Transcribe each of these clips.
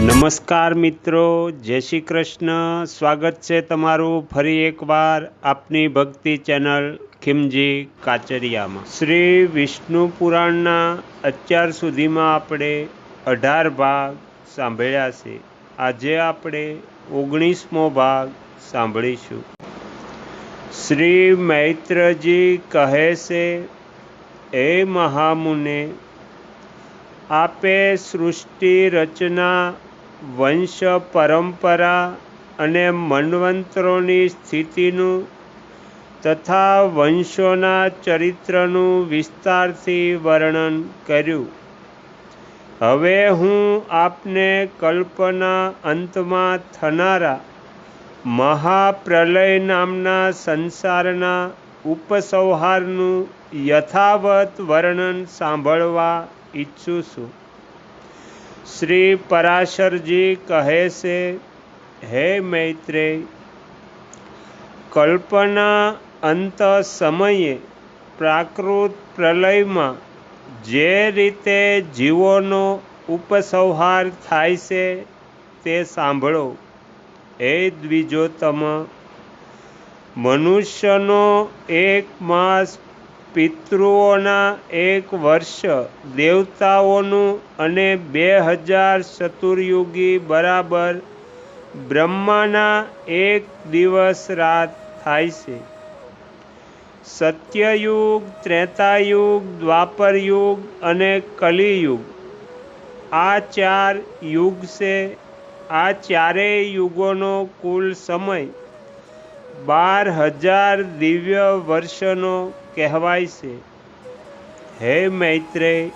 નમસ્કાર મિત્રો, જય શ્રી કૃષ્ણ. સ્વાગત છે તમારું ફરી એકવાર આપની ભક્તિ ચેનલ ખીમજી કાચરિયામાં. શ્રી વિષ્ણુ પુરાણના અત્યાર સુધીમાં આપણે અઢાર ભાગ સાંભળ્યા છે. આજે આપણે ઓગણીસમો ભાગ સાંભળીશું. શ્રી મૈત્રજી કહે છે એ મહામુને, આપે સૃષ્ટિ રચના વંશ પરંપરા અને મન્વંતરોની સ્થિતિનું તથા વંશોના ચરિત્રનું વિસ્તારથી વર્ણન કર્યું. હવે હું આપને કલ્પના અંતમાં થનારા મહાપ્રલય નામના સંસારના ઉપસંહારનું યથાવત વર્ણન સાંભળવા ઈચ્છું છું. શ્રી પરાશરજી કહે છે, હે મૈત્રેય કલ્પના અંત સમયે પ્રાકૃત પ્રલયમાં જે રીતે જીવોનો ઉપસંહાર થાય છે તે સાંભળો. એ દ્વિજોતમ મનુષ્યનો એક માસ પિતૃઓના એક વર્ષ, દેવતાઓનું અને બે હજાર ચતુર્યુગી બરાબર બ્રહ્માના એક દિવસ રાત થાય છે. સત્યયુગ, ત્રેતાયુગ, દ્વાપરયુગ અને કલિયુગ આ ચાર યુગ છે. આ ચારેય યુગોનો કુલ સમય બાર હજાર દિવ્ય વર્ષનો કહેવાય છે. હે મૈત્રેય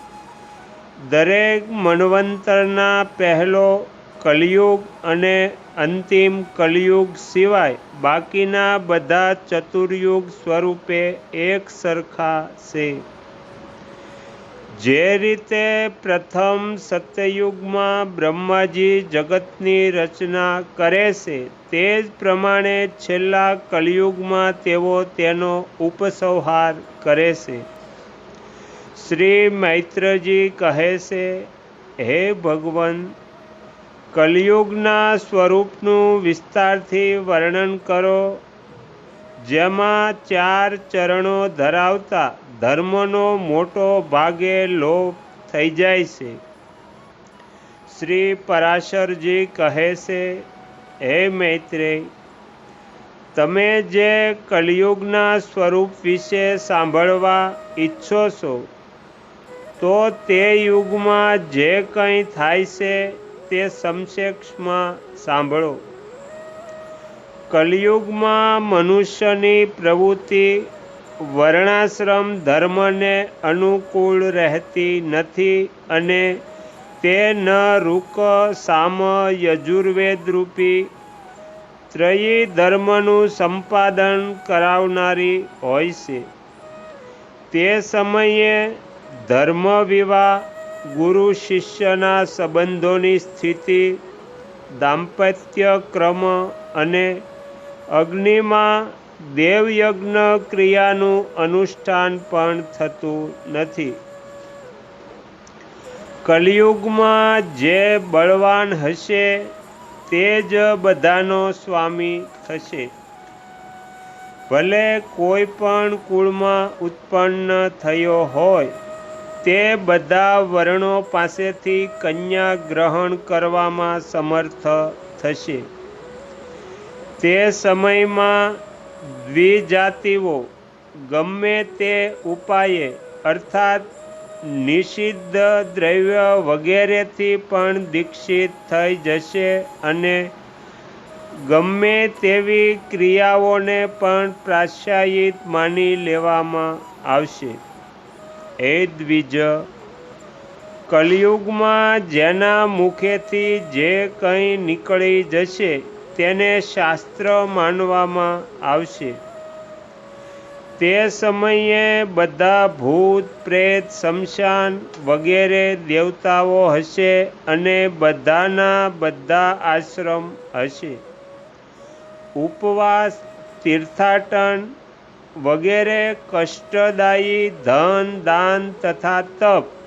દરેક મનવંતરના પહેલો કલિયુગ અને અંતિમ કલિયુગ સિવાય બાકીના બધા ચતુર્યુગ સ્વરૂપે એક સરખા છે. જે રીતે પ્રથમ સત્યયુગમાં બ્રહ્માજી જગતની રચના કરે છે, તે જ પ્રમાણે છેલ્લા કલિયુગમાં તેઓ તેનો ઉપસંહાર કરે છે. શ્રી મૈત્રજી કહે છે, હે ભગવાન, કલિયુગના સ્વરૂપનું વિસ્તારથી વર્ણન કરો જેમાં ચાર ચરણો ધરાવતા ધર્મનો મોટો ભાગે લોપ થઈ જાય છે. શ્રી પરાશરજી કહે છે, હે મૈત્રેય તમે જે કલિયુગના સ્વરૂપ વિશે સાંભળવા ઈચ્છો છો, તો તે યુગમાં જે કંઈ થાય છે તે સમક્ષમાં સાંભળો. કલિયુગમાં મનુષ્યની પ્રવૃત્તિ વર્ણાશ્રમ ધર્મને અનુકૂળ રહેતી નથી અને તે ન રૂક સામ યજુર્વેદ રૂપી ત્રયી ધર્મનું સંપાદન કરાવનારી હોય છે. તે સમયે ધર્મ વિવાહ ગુરુ શિષ્યના સંબંધોની સ્થિતિ દાંપત્ય ક્રમ અને અગ્નિમાં દેવયજ્ઞ ક્રિયાનું અનુષ્ઠાન પણ થતું નથી. કલિયુગમાં જે બળવાન હશે, તે જ બધાનો સ્વામી થશે. ભલે કોઈ પણ કુળમાં ઉત્પન્ન થયો હોય, તે બધા વર્ણો પાસેથી કન્યા ગ્રહણ કરવામાં સમર્થ થશે. તે સમયમાં દ્વિજાતિઓ ગમે તે ઉપાયે, અર્થાત નિષિદ્ધ દ્રવ્ય વગેરેથી પણ દીક્ષિત થઈ જશે અને ગમે તેવી ક્રિયાઓને પણ પ્રાશ્ચાયિત માની લેવામાં આવશે. એ દ્વિજ કલિયુગમાં જેના મુખેથી જે કંઈ નીકળી જશે તેને શાસ્ત્ર માનવામાં આવશે. તે સમયે બધા ભૂત, પ્રેત, શમશાન વગેરે દેવતાઓ હશે અને બધાના બધા આશ્રમ હશે. ઉપવાસ, તીર્થાટન વગેરે કષ્ટદાયી ધન, દાન તથા તપ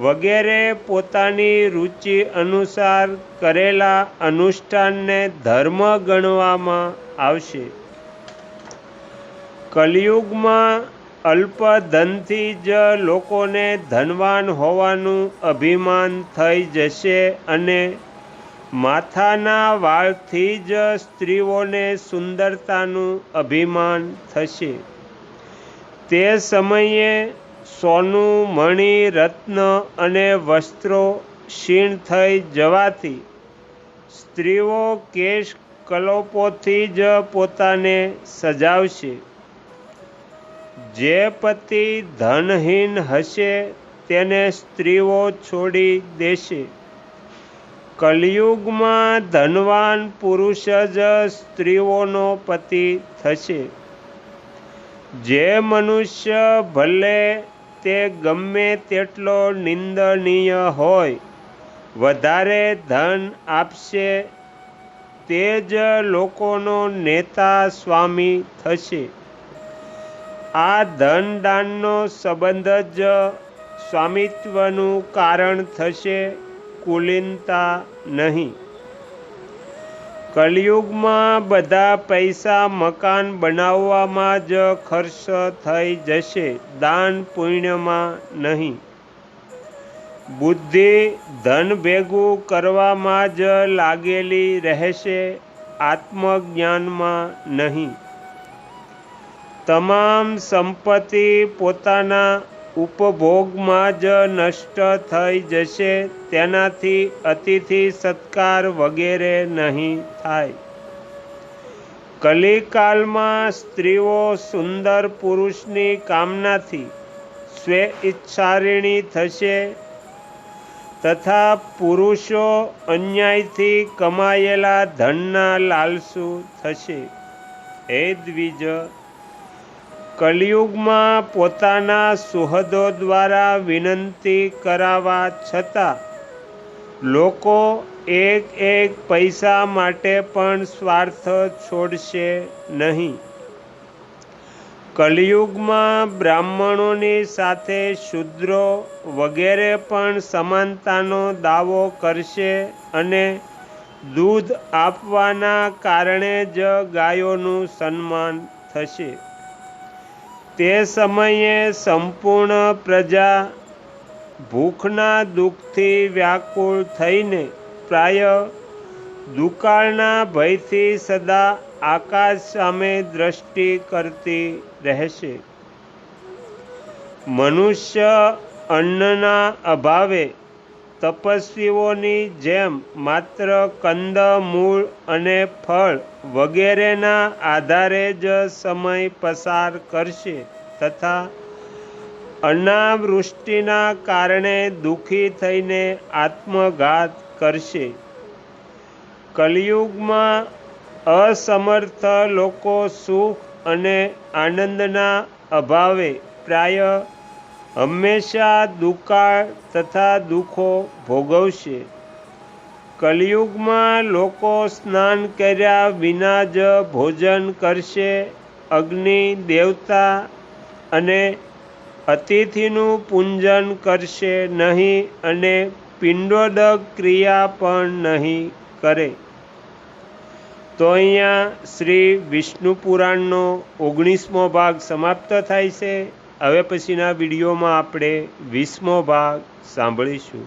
વગેરે પોતાની રુચિ અનુસાર કરેલા અનુષ્ઠાનને ધર્મ ગણવામાં આવશે. કલિયુગમાં અલ્પધનથી જ લોકોને ધનવાન હોવાનું અભિમાન થઈ જશે અને માથાના વાળથી જ સ્ત્રીઓને સુંદરતાનું અભિમાન થશે. તે સમયે સોનું મણિ રત્ન અને વસ્ત્રો ક્ષીણ થઈ જવાથી સ્ત્રીઓ કેશ કલોપોથી જ પોતાને સજાવશે. જે પતિ ધનહીન હશે તેને સ્ત્રીઓ છોડી દેશે. કલયુગમાં ધનવાન પુરુષ જ સ્ત્રીઓનો પતિ થશે. જે મનુષ્ય ભલે તે ગમે તેટલો નિંદનીય હોય, વધારે ધન આપશે તે જ લોકોનો નેતા સ્વામી થશે. આ ધન દાનનો સંબંધ જ સ્વામિત્વનું કારણ થશે, કુલીનતા નહીં. કલયુગમાં બધા પૈસા મકાન બનાવવામાં જ ખર્ચ થઈ જશે. દાન પુણ્યમાં નહીં. બુદ્ધિ ધન ભેગું કરવામાં જ લાગેલી રહેશે. આત્મજ્ઞાનમાં નહીં. તમામ સંપત્તિ પોતાના ઉપભોગમાં જ નષ્ટ થઈ જશે, તેનાથી અતિથિ સત્કાર વગેરે નહીં થાય. કલિકાલમાં સ્ત્રીઓ સુંદર પુરુષની કામનાથી સ્વે ઈચ્છારિણી થશે તથા પુરુષો અન્યાયથી કમાયેલા ધનના લાલસુ થશે. એ દ્વિજ કલિયુગમાં પોતાના સુહદો દ્વારા વિનંતી કરાવા છતાં લોકો એક એક પૈસા માટે પણ સ્વાર્થ છોડશે નહીં. કલિયુગમાં બ્રાહ્મણોની સાથે શુદ્રો વગેરે પણ સમાનતાનો દાવો કરશે અને દૂધ આપવાના કારણે જ ગાયોનું સન્માન થશે. તે સમયે સંપૂર્ણ પ્રજા ભૂખના દુઃખથી વ્યાકુળ થઈને પ્રાય દુકાળના ભયથી સદા આકાશ સામે દ્રષ્ટિ કરતી રહેશે. મનુષ્ય અન્નના અભાવે તપસ્વીઓની જેમ માત્ર કંદ, મૂળ અને ફળ વગેરેના આધારે જ સમય પસાર કરશે તથા અનાવૃષ્ટિના કારણે દુઃખી થઈને આત્મઘાત કરશે. કલયુગમાં અસમર્થ લોકો સુખ અને આનંદના અભાવે પ્રાય હંમેશા દુકાળ તથા દુઃખો ભોગવશે. કલયુગમાં લોકો સ્નાન કર્યા વિના જ ભોજન કરશે. અગ્નિ, દેવતા અને અતિથિનું પૂંજન કરશે નહીં અને પિંડોદક ક્રિયા પણ નહીં કરે. તો અહીંયા શ્રી વિષ્ણુ પુરાણનો ઓગણીસમો ભાગ સમાપ્ત થાય છે. હવે પછીના વિડીયોમાં આપણે વીસમો ભાગ સાંભળીશું.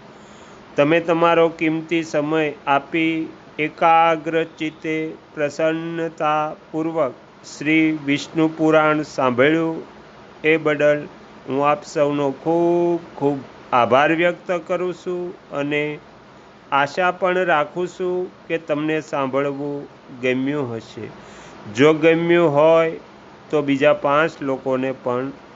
તમે તમારો કિંમતી સમય આપી એકાગ્ર ચિત્તે પ્રસન્નતાપૂર્વક શ્રી વિષ્ણુ પુરાણ સાંભળ્યું એ બદલ હું આપ સૌનો ખૂબ ખૂબ આભાર વ્યક્ત કરું છું અને આશા પણ રાખું છું કે તમને સાંભળવું ગમ્યું હશે. જો ગમ્યું હોય તો બીજા પાંચ લોકોને પણ